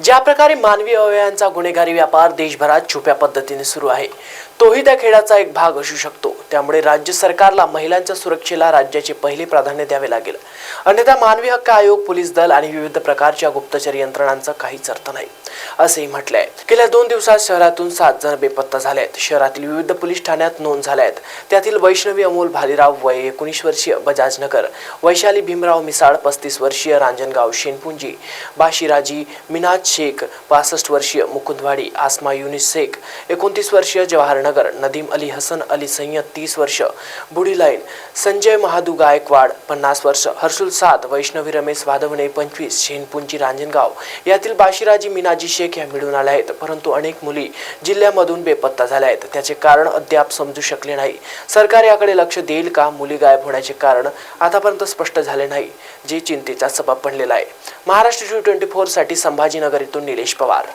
ज्या प्रकारे मानवी अवयवांचा गुन्हेगारी व्यापार देशभरात छुप्या पद्धतीने सुरू आहे तोही त्या खेळाचा एक भाग असू शकतो. त्यामुळे राज्य सरकारला महिलांच्या सुरक्षेला राज्याचे पहिले प्राधान्य द्यावे लागेल. अन्यथा मानवी हक्क आयोग पोलीस दल आणि विविध प्रकारच्या गुप्तचर यंत्रणांचा काहीच अर्थ नाही. असेही म्हटले आहे गेल्या दोन दिवसात शहरातून सात जण बेपत्ता झाले आहेत शहरातील विविध पोलीस ठाण्यात नोंद झाल्या आहेत त्यातील वैष्णवी अमोल भालीराव वय एकोणीस वर्षीय बजाजनगर वैशाली भीमराव मिसाळ पस्तीस वर्षीय रांजनगाव शेनपुंजी बाशिराजी मिनाज शेख पासष्ट वर्षीय मुकुंदवाडी आसमा युनिस शेख एकोणतीस वर्षीय जवाहरनगर नदीम अली हसन अली सय्यद तीस वर्ष. बुडी लाईन. संजय महादू गायकवाड पन्नास वर्ष. हर्षुल सात वैष्णवी रमेश वाधवणे पंचवीस. शेनपुंजी रांजणगाव. यातील बाशिराजी मीनाजी शेख या मिळून आल्या आहेत. परंतु अनेक मुली जिल्ह्यामधून बेपत्ता झाल्या आहेत. त्याचे कारण अद्याप समजू शकले नाही. सरकार याकडे लक्ष देईल का? मुली गायब होण्याचे कारण आतापर्यंत स्पष्ट झाले नाही जे चिंतेचा सबब बनलेला आहे. महाराष्ट्र टू ट्वेंटी फोरसाठी संभाजीनगर इथून निलेश पवार.